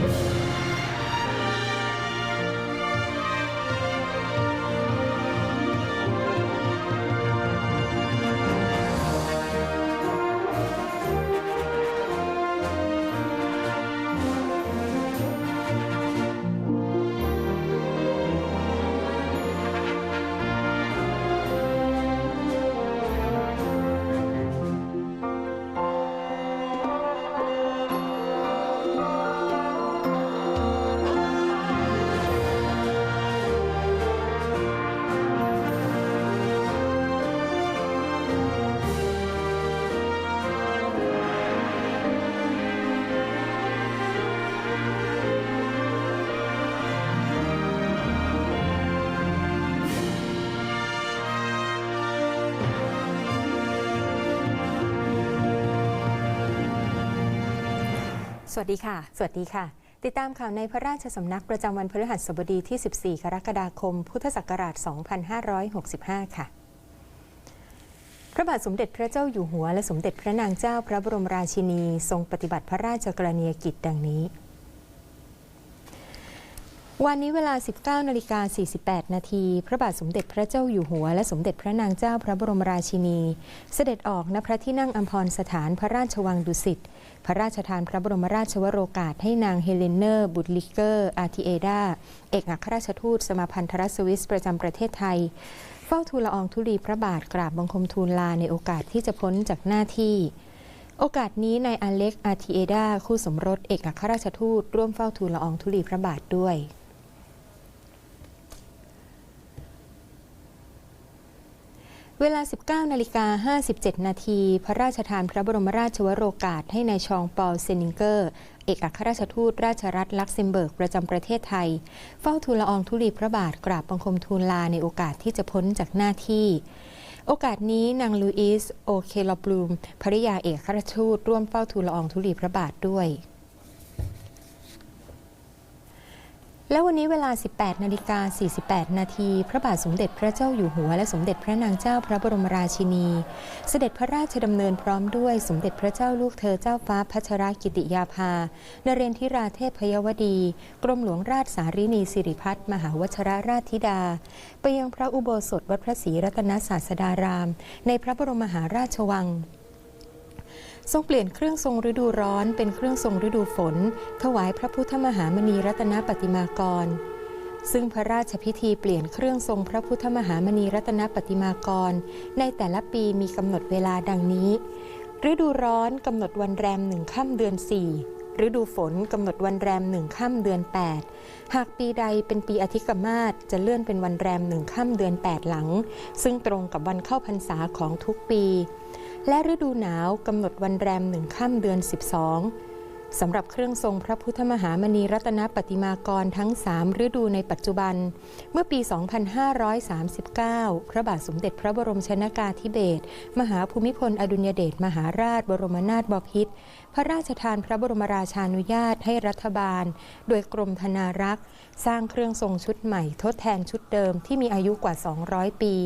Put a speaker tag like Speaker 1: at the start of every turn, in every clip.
Speaker 1: Bye. สวัสดีค่ะ สวัสดีค่ะ ติดตามข่าวในพระราชสำนักประจำวันพฤหัสบดีที่ 14 กรกฎาคม พุทธศักราช 2565 ค่ะพระบาทสมเด็จพระเจ้าอยู่หัวและสมเด็จพระนางเจ้าพระบรมราชินี ทรงปฏิบัติพระราชกรณียกิจดังนี้ วันนี้เวลา 19นาฬิกา48 นาที พระบาทสมเด็จพระเจ้าอยู่หัว และสมเด็จพระนางเจ้าพระบรมราชินี เสด็จออกณพระที่นั่งอัมพรสถานพระราชวังดุสิต พระราชทานพระบรมราชวโรกาสให้นางเฮเลนเนอร์ บุตลิเกอร์ อาร์ติเอดา เอกอัครราชทูตสมาพันธรัฐสวิสประจำประเทศไทย เฝ้าทูลละอองธุลีพระบาทกราบบังคมทูลลาในโอกาสที่จะพ้นจากหน้าที่โอกาสนี้นายอเล็กอาร์ติเอดาคู่สมรสเอกอัครราชทูตร่วมเฝ้าทูลละอองธุลีพระบาทด้วย เวลา 19นาฬิกา57 นาที พระราชทานพระบรมราชวโรกาสให้นายชองปอลเซนิงเกอร์ เอกอัครราชทูตราชรัฐลักเซมเบิร์กประจำประเทศไทย เฝ้าทูลละอองธุลีพระบาทกราบบังคมทูลลาในโอกาสที่จะพ้นจากหน้าที่ โอกาสนี้นางลูอิส โอเคลบลูมภริยาเอกอัครราชทูตร่วมเฝ้าทูลละอองธุลีพระบาทด้วย และวันนี้เวลา 18 นาฬิกา 48 นาที พระบาทสมเด็จพระเจ้าอยู่หัว และสมเด็จพระนางเจ้าพระบรมราชินี เสด็จพระราชดำเนินพร้อมด้วยสมเด็จพระเจ้าลูกเธอเจ้าฟ้าพัชรกิติยาภา นเรนทิราเทพพยวดี กรมหลวงราชสารินีสิริพัฒน์มหาวชรราชธิดา ไปยังพระอุโบสถวัดพระศรีรัตนศาสดาราม ในพระบรมมหาราชวัง ทรงเปลี่ยนเครื่องทรงฤดูร้อนเป็นเครื่องทรงฤดูฝน ถวายพระพุทธมหามณีรัตนปฏิมากร ซึ่งพระราชพิธีเปลี่ยนเครื่องทรงพระพุทธมหามณีรัตนปฏิมากร ในแต่ละปีมีกำหนดเวลาดังนี้ ฤดูร้อนกำหนดวันแรมหนึ่งค่ำเดือน4ฤดูฝนกำหนดวันแรมหนึ่งค่ำเดือน 8 หากปีใดเป็นปีอธิกมาศจะเลื่อนเป็นวันแรมหนึ่งค่ำเดือน 8 หลัง ซึ่งตรงกับวันเข้าพรรษาของทุกปี และฤดูหนาวกำหนดวันแรมหนึ่งค่ำเดือน 12 สำหรับเครื่องทรงพระพุทธมหามณีรัตนปฏิมากรทั้ง 3 ฤดูในปัจจุบัน เมื่อปี 2539 พระบาทสมเด็จพระบรมชนากาธิเบศรมหาภูมิพลอดุลยเดชมหาราชบรมนาถบพิตรพระราชทานพระบรมราชานุญาตให้รัฐบาล โดยกรมธนารักษ์ สร้างเครื่องทรงชุดใหม่ทดแทนชุดเดิมที่มีอายุกว่า 200 ปี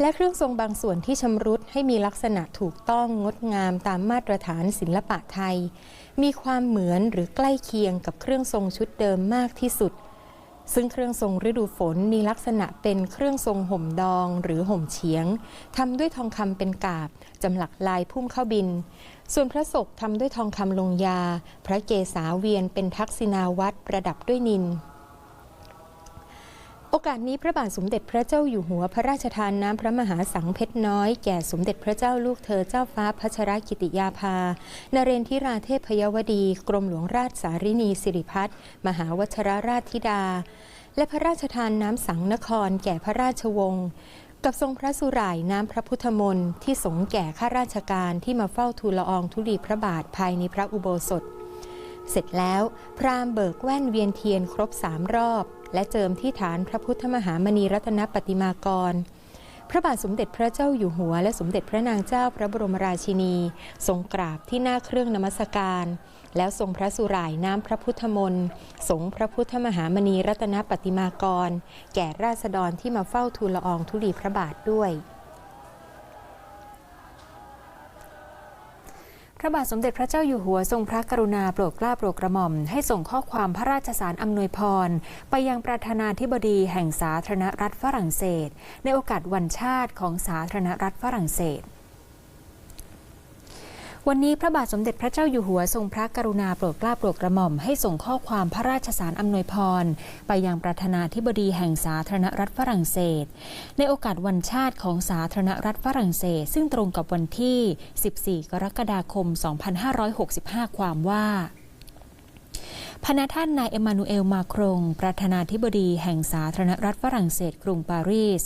Speaker 1: และเครื่องทรงบางส่วนที่ชำรุดให้มีลักษณะถูกต้องงดงามตามมาตรฐานศิลปะไทย มีความเหมือนหรือใกล้เคียงกับเครื่องทรงชุดเดิมมากที่สุด ซึ่งเครื่องทรงฤดูฝนมีลักษณะเป็นเครื่องทรงห่มดองหรือห่มเฉียงทำด้วยทองคำเป็นกาบจำหลักลายพุ่มเข้าบิน ส่วนพระศกทำด้วยทองคำลงยา พระเกศาเวียนเป็นทักษิณาวัตรประดับด้วยนิน โอกาสนี้พระบาทสมเด็จพระเจ้าอยู่หัวพระราชทานน้ำพระมหาสังเพชรน้อย แก่สมเด็จพระเจ้าลูกเธอเจ้าฟ้าพัชรกิติยาภา นเรนทิราเทพยวดี กรมหลวงราชสารินีสิริพัฒน์มหาวชรราชธิดา และพระราชทานน้ำสังนคร แก่พระราชวงศ์กับทรงพระสุร่ายน้ำพระพุทธมนต์ที่สงแก่ข้าราชการที่มาเฝ้าทูลละอองธุลีพระบาทภายในพระอุโบสถ เสร็จแล้ว พราหมณ์เบิกแว่นเวียนเทียนครบสามรอบ และเจิมที่ฐานพระพุทธมหามณีรัตนปฏิมากร พระบาทสมเด็จพระเจ้าอยู่หัว และสมเด็จพระนางเจ้าพระบรมราชินี ทรงกราบที่หน้าเครื่องนมัสการ แล้วทรงพระสุรายน้ำพระพุทธมนต์สงพระพุทธมหามณีรัตนปฏิมากร แก่ราษฎรที่มาเฝ้าทูลละอองธุลีพระบาทด้วย ระบาทสมเด็จพระเจ้าอยู่หัวทรงพระกรุณาโปรดเกล้าโปรดกระหม่อม ให้ส่งข้อความพระราชสารอำนวยพร ไปยังประธานาธิบดีแห่งสาธารณรัฐฝรั่งเศส ในโอกาสวันชาติของสาธารณรัฐฝรั่งเศส วันนี้พระบาทสมเด็จพระเจ้าอยู่หัวทรงพระกรุณาโปรดเกล้าโปรดกระหม่อมให้ส่งข้อความพระราชสารอำนวยพร ไปยังประธานาธิบดีแห่งสาธารณรัฐฝรั่งเศส ในโอกาสวันชาติของสาธารณรัฐฝรั่งเศส ซึ่งตรงกับวันที่ 14 กรกฎาคม 2565 ความว่า พระท่านนายเอมานูเอลมาครงประธานาธิบดีแห่งสาธารณรัฐฝรั่งเศสกรุงปารีส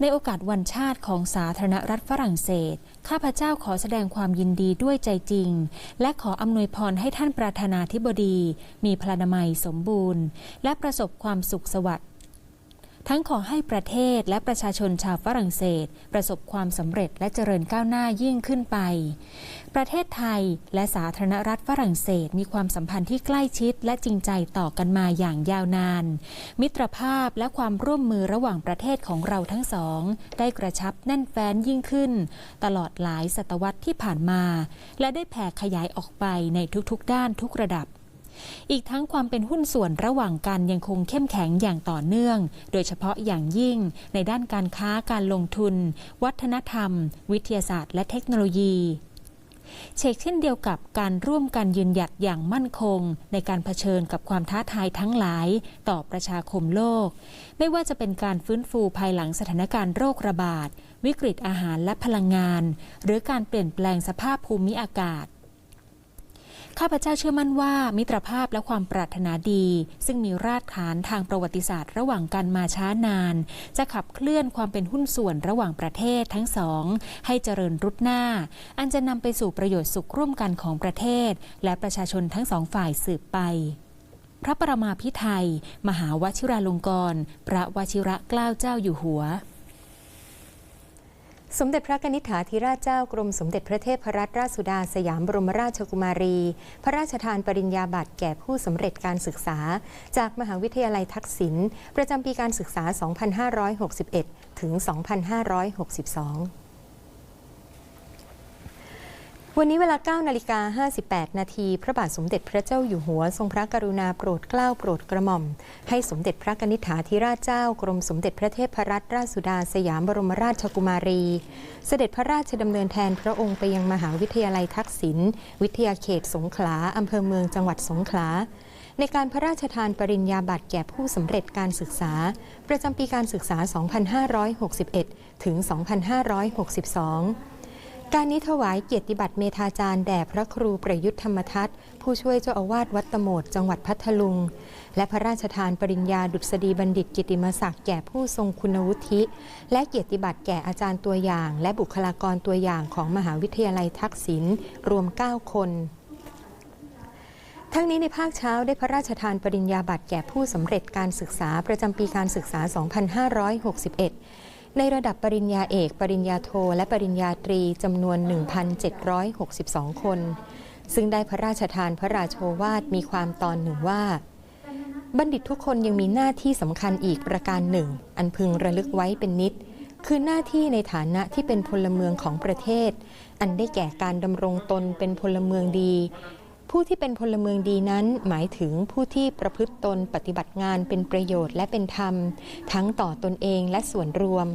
Speaker 1: ในโอกาสวันชาติของสาธารณรัฐฝรั่งเศส ข้าพเจ้าขอแสดงความยินดีด้วยใจจริง และขออำนวยพรให้ท่านประธานาธิบดี มีพลานามัยสมบูรณ์ และประสบความสุขสวัสดิ์ ทั้งขอให้ประเทศและประชาชนชาวฝรั่งเศส ประสบความสำเร็จและเจริญก้าวหน้ายิ่งขึ้นไป ประเทศไทยและสาธารณรัฐฝรั่งเศสมีความสัมพันธ์ที่ใกล้ชิดและจริงใจต่อกันมาอย่างยาวนาน มิตรภาพและความร่วมมือระหว่างประเทศของเราทั้งสอง ได้กระชับแน่นแฟ้นยิ่งขึ้น ตลอดหลายศตวรรษที่ผ่านมา และได้แผ่ขยายออกไปในทุกๆ ด้านทุกระดับ อีกทั้งความเป็นหุ้นส่วนระหว่างกันยังคงเข้มแข็งอย่างต่อเนื่อง โดยเฉพาะอย่างยิ่งในด้านการค้าการลงทุน วัฒนธรรม วิทยาศาสตร์ และเทคโนโลยีเชกเช่นเดียวกับการร่วมกันยืนหยัดอย่างมั่นคง ในการเผชิญกับความท้าทายทั้งหลายต่อประชาคมโลก ไม่ว่าจะเป็นการฟื้นฟูภายหลังสถานการณ์โรคระบาด วิกฤตอาหารและพลังงาน หรือการเปลี่ยนแปลงสภาพภูมิอากาศ ข้าพเจ้าเชื่อมั่นว่ามิตรภาพและความปรารถนาดี ซึ่งมีรากฐานทางประวัติศาสตร์ ระหว่างกันมาช้านาน จะขับเคลื่อนความเป็นหุ้นส่วนระหว่างประเทศทั้งสอง ให้เจริญรุดหน้า อันจะนำไปสู่ประโยชน์สุขร่วมกันของประเทศ และประชาชนทั้งสองฝ่ายสืบไปพระประมาพิไทย มหาวชิราลงกรณ์พระวชิระเกล้าเจ้าอยู่หัว สมเด็จพระนิษฐาธิราชเจ้ากรมสมเด็จพระเทพรัตนราชสุดาสยามบรมราชกุมารี พระราชทานปริญญาบัตรแก่ผู้สำเร็จการศึกษา จากมหาวิทยาลัยทักษิณประจำปีการศึกษา 2561 ถึง 2562 วันนี้เวลา9นาฬิกา58 นาที พระบาทสมเด็จพระเจ้าอยู่หัว ทรงพระกรุณาโปรดเกล้าโปรดกระหม่อม ให้สมเด็จพระกนิษฐาธิราชเจ้ากรมสมเด็จพระเทพรัตนราชสุดาสยามบรมราชกุมารี เสด็จพระราชดำเนินแทนพระองค์ไปยังมหาวิทยาลัยทักษิณวิทยาเขตสงขลาอำเภอเมืองจังหวัดสงขลาในการพระราชทานปริญญาบัตรแก่ผู้สำเร็จการศึกษา ประจำปีการศึกษา 2561 ถึง 2562 การนี้ถวายเกียรติบัตรเมธาจารย์แด่พระครูประยุทธ์ธรรมทัตผู้ช่วยเจ้าอาวาสวัดตโมดจังหวัดพัทลุง และพระราชทานปริญญาดุษฎีบัณฑิตกิติมศักดิ์แก่ผู้ทรงคุณวุฒิ และเกียรติบัตรแก่อาจารย์ตัวอย่าง และบุคลากรตัวอย่างของมหาวิทยาลัยทักษิณรวม 9 คนทั้งนี้ในภาคเช้าได้พระราชทานปริญญาบัตรแก่ผู้สำเร็จการศึกษาประจำปีการศึกษา 2561 ในระดับปริญญาเอก ปริญญาโท และปริญญาตรีจำนวน 1,762 คน ซึ่งได้พระราชทานพระราโชวาทมีความตอนหนึ่งว่า บัณฑิตทุกคนยังมีหน้าที่สำคัญอีกประการหนึ่ง อันพึงระลึกไว้เป็นนิด คือหน้าที่ในฐานะที่เป็นพลเมืองของประเทศ อันได้แก่การดำรงตนเป็นพลเมืองดี ผู้ที่เป็นพลเมืองดีนั้นหมายถึงผู้ที่ประพฤติตนปฏิบัติงานเป็นประโยชน์และเป็นธรรม ทั้งต่อตนเองและส่วนรวม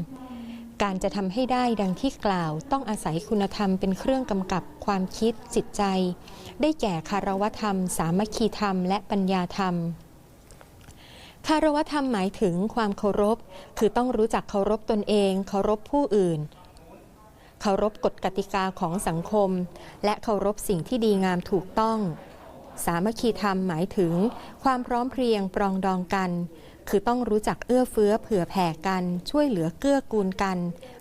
Speaker 1: การจะทำให้ได้ดังที่กล่าว ต้องอาศัยคุณธรรมเป็นเครื่องกำกับความคิดจิตใจ ได้แก่คารวธรรม สามัคคีธรรม และปัญญาธรรมคารวธรรมหมายถึงความเคารพ คือต้องรู้จักเคารพตนเอง เคารพผู้อื่น เคารพกฎกติกาของสังคม และเคารพสิ่งที่ดีงามถูกต้อง สามัคคีธรรมหมายถึง ความพร้อมเพรียงปรองดองกัน คือต้องรู้จักเอื้อเฟื้อเผื่อแผ่กัน ช่วยเหลือเกื้อกูลกัน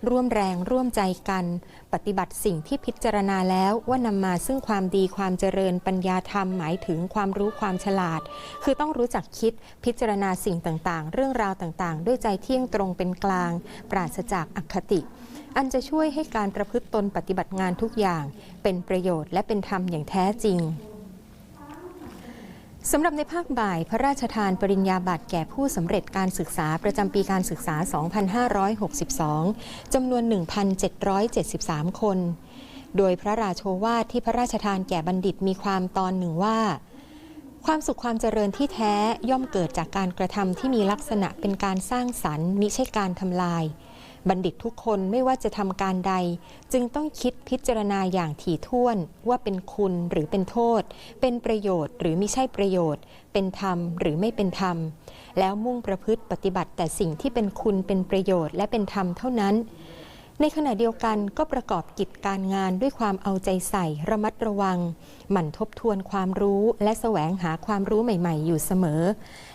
Speaker 1: ร่วมแรงร่วมใจกัน ปฏิบัติสิ่งที่พิจารณาแล้วว่านำมาซึ่งความดีความเจริญปัญญาธรรมหมายถึงความรู้ความฉลาด คือต้องรู้จักคิดพิจารณาสิ่งต่างๆ เรื่องราวต่างๆ ด้วยใจเที่ยงตรงเป็นกลาง ปราศจากอคติ อันจะช่วยให้การประพฤติตนปฏิบัติงานทุกอย่าง เป็นประโยชน์และเป็นธรรมอย่างแท้จริงสำหรับในภาคบ่ายพระราชทานปริญญาบัตรแก่ผู้สำเร็จการศึกษาประจำปีการศึกษา 2562 จำนวน 1,773 คน โดยพระราโชวาทที่พระราชทานแก่บัณฑิตมีความตอนหนึ่งว่า ความสุขความเจริญที่แท้ย่อมเกิดจากการกระทำที่มีลักษณะเป็นการสร้างสรรค์มิใช่การทำลาย บัณฑิตทุกคนไม่ว่าจะทำการใด จึงต้องคิดพิจารณาอย่างถี่ถ้วนว่าเป็นคุณหรือเป็นโทษ เป็นประโยชน์หรือไม่ใช่ประโยชน์ เป็นธรรมหรือไม่เป็นธรรม แล้วมุ่งประพฤติปฏิบัติแต่สิ่งที่เป็นคุณเป็นประโยชน์และเป็นธรรมเท่านั้น ในขณะเดียวกันก็ประกอบกิจการงานด้วยความเอาใจใส่ระมัดระวัง หมั่นทบทวนความรู้และแสวงหาความรู้ใหม่ ๆ อยู่เสมอ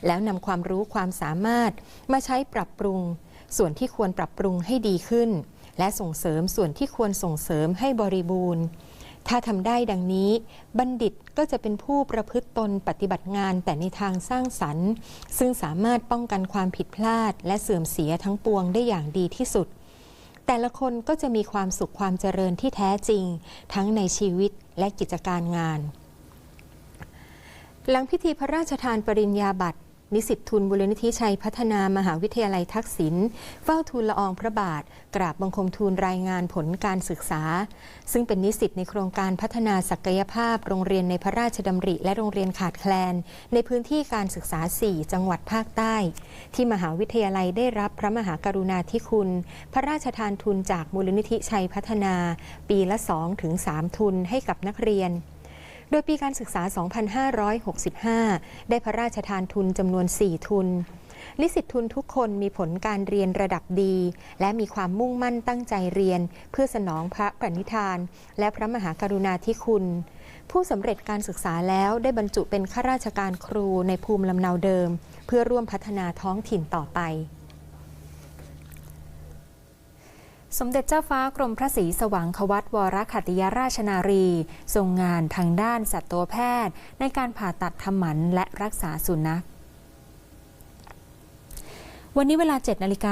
Speaker 1: แล้วนำความรู้ความสามารถมาใช้ปรับปรุง ส่วนที่ควรปรับปรุงให้ดีขึ้น และส่งเสริมส่วนที่ควรส่งเสริมให้บริบูรณ์ ถ้าทำได้ดังนี้ บัณฑิตก็จะเป็นผู้ประพฤติตนปฏิบัติงานแต่ในทางสร้างสรรค์ ซึ่งสามารถป้องกันความผิดพลาด และเสื่อมเสียทั้งปวงได้อย่างดีที่สุด แต่ละคนก็จะมีความสุขความเจริญที่แท้จริง ทั้งในชีวิตและกิจการงานหลังพิธีพระราชทานปริญญาบัตร นิสิตทุนบุรณิธิชัยพัฒนามหาวิทยาลัยทักษิณเฝ้าทูลละอองพระบาท กราบบังคมทูลรายงานผลการศึกษา ซึ่งเป็นนิสิตในโครงการพัฒนาศักยภาพ โรงเรียนในพระราชดำริ และโรงเรียนขาดแคลน ในพื้นที่การศึกษา 4 จังหวัดภาคใต้ ที่มหาวิทยาลัยได้รับพระมหากรุณาธิคุณ พระราชทานทุนจากมูลนิธิชัยพัฒนา ปีละ2ถึง3ทุนให้กับนักเรียน ดยปีการศึกษา 2565 ได้พระราชทานทุนจำนวน 4 ทุน นิสิตทุนทุกคนมีผลการเรียนระดับดี และมีความมุ่งมั่นตั้งใจเรียน เพื่อสนองพระปณิธาน และพระมหากรุณาธิคุณ ผู้สำเร็จการศึกษาแล้วได้บรรจุเป็นข้าราชการครูในภูมิลำเนาเดิม เพื่อร่วมพัฒนาท้องถิ่นต่อไป
Speaker 2: สมเด็จเจ้าฟ้ากรมพระศรีสว่างควัตวรขัตติยราชนารี ทรงงานทางด้านสัตวแพทย์ ในการผ่าตัดทำหมันและรักษาสุนัข วันนี้เวลา 7 นาฬิก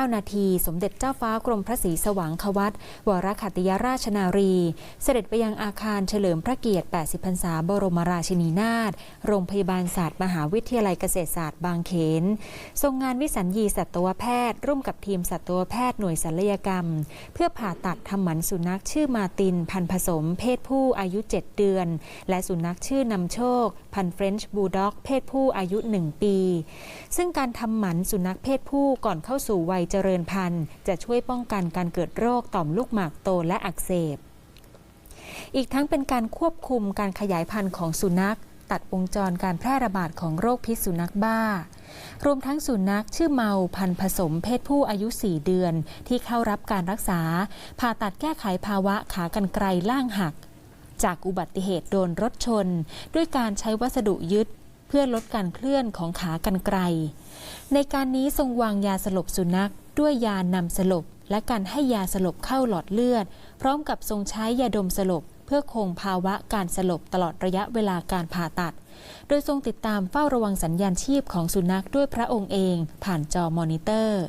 Speaker 2: า 59 นาที สมเด็จเจ้าฟ้ากรมพระศรีสว่างควัตวรขัติยราชนารี เสด็จไปยังอาคารเฉลิมพระเกียรติ 80 พรรษาบรมราชินีนาถ โรงพยาบาลศาสตร์ มหาวิทยาลัยเกษตรศาสตร์บางเขน ทรงงานวิสัญญีสัตวแพทย์ ร่วมกับทีมสัตวแพทย์หน่วยศัลยกรรม เพื่อผ่าตัดทำหมันสุนัขชื่อมาติน พันธุ์ผสม เพศผู้อายุ 7 เดือน และสุนัขชื่อนำโชค พันธุ์เฟรนช์บูลด็อก เพศผู้อายุ 1 ปี ซึ่งการทำหมันสุนัขเพศผู้ก่อนเข้าสู่วัยเจริญพันธุ์ จะช่วยป้องกันการเกิดโรคต่อมลูกหมากโตและอักเสบ อีกทั้งเป็นการควบคุมการขยายพันธุ์ของสุนัข ตัดวงจรการแพร่ระบาดของโรคพิษสุนัขบ้า รวมทั้งสุนัขชื่อเมาพันผสมเพศผู้อายุ 4 เดือน ที่เข้ารับการรักษา ผ่าตัดแก้ไขภาวะขากรรไกรล่างหักจากอุบัติเหตุโดนรถชน ด้วยการใช้วัสดุยึด เพื่อลดการเคลื่อนของขากรรไกร ในการนี้ทรงวางยาสลบสุนัข ด้วยยานำสลบ และการให้ยาสลบเข้าหลอดเลือด พร้อมกับทรงใช้ยาดมสลบ เพื่อคงภาวะการสลบตลอดระยะเวลาการผ่าตัด โดยทรงติดตามเฝ้าระวังสัญญาณชีพของสุนัขด้วยพระองค์เองผ่านจอมอนิเตอร์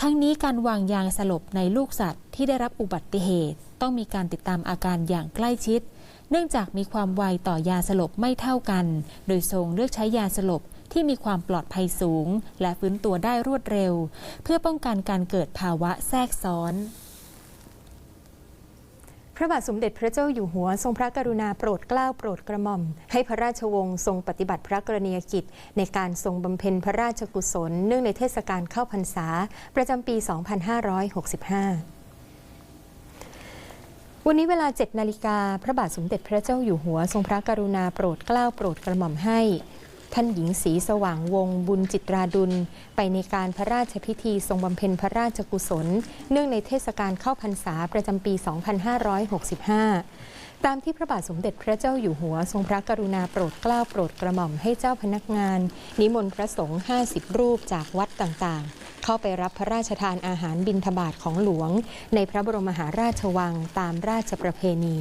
Speaker 2: ทั้งนี้การวางยางสลบในลูกสัตว์ที่ได้รับอุบัติเหตุ ต้องมีการติดตามอาการอย่างใกล้ชิด เนื่องจากมีความไวต่อยาสลบไม่เท่ากัน โดยทรงเลือกใช้ยาสลบที่มีความปลอดภัยสูง และฟื้นตัวได้รวดเร็ว เพื่อป้องกันการเกิดภาวะแทรกซ้อน
Speaker 1: พระบาทสมเด็จพระเจ้าอยู่หัวทรงพระกรุณาโปรดเกล้าโปรดกระหม่อม ให้พระราชวงศ์ทรงปฏิบัติพระกรณียกิจ ในการทรงบำเพ็ญพระราชกุศล เนื่องในเทศกาลเข้าพรรษา ประจำปี 2565 วันนี้เวลา 7 นาฬิกา พระบาทสมเด็จพระเจ้าอยู่หัว ทรงพระกรุณาโปรดเกล้าโปรดกระหม่อมให้ ท่านหญิงศรีสว่างวง บุญจิตราดุล ไปในการพระราชพิธีทรงบำเพ็ญพระราชกุศล เนื่องในเทศกาลเข้าพรรษาประจำปี 2565 ตามที่พระบาทสมเด็จพระเจ้าอยู่หัว ทรงพระกรุณาโปรดเกล้าโปรดกระหม่อมให้เจ้าพนักงาน นิมนต์พระสงฆ์50 รูปจากวัดต่างๆ เข้าไปรับพระราชทานอาหารบิณฑบาตของหลวง ในพระบรมมหาราชวังตามราชประเพณี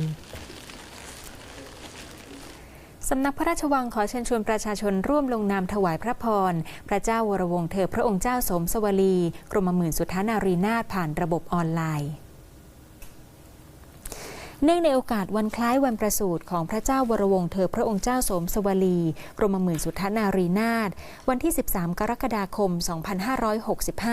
Speaker 2: สำนักพระราชวังขอเชิญชวนประชาชนร่วมลงนามถวายพระพร พระเจ้าวรวงศ์เธอพระองค์เจ้าสมสวลี กรมหมื่นสุทธานารีนาถผ่านระบบออนไลน์ เนื่องในโอกาสวันคล้ายวันประสูติของพระเจ้าวรวงเธอพระองค์เจ้าสมสวลีกรมหมื่นสุทธนารีนาถวันที่ 13 กรกฎาคม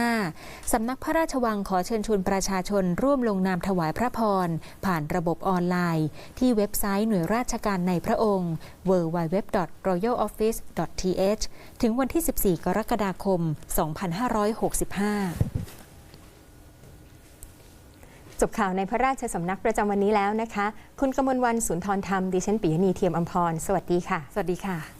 Speaker 2: 2565 สำนักพระราชวังขอเชิญชวนประชาชนร่วมลงนามถวายพระพร ผ่านระบบออนไลน์ ที่เว็บไซต์หน่วยราชการในพระองค์ www.royaloffice.th ถึงวันที่ 14 กรกฎาคม 2565
Speaker 1: จบข่าวในพระราชสำนักประจำวันนี้แล้วนะคะ คุณกมลวันสุนทรธรรม ดิฉันปิยณีเทียมอมพร สวัสดีค่ะ
Speaker 2: สวัสดีค่ะ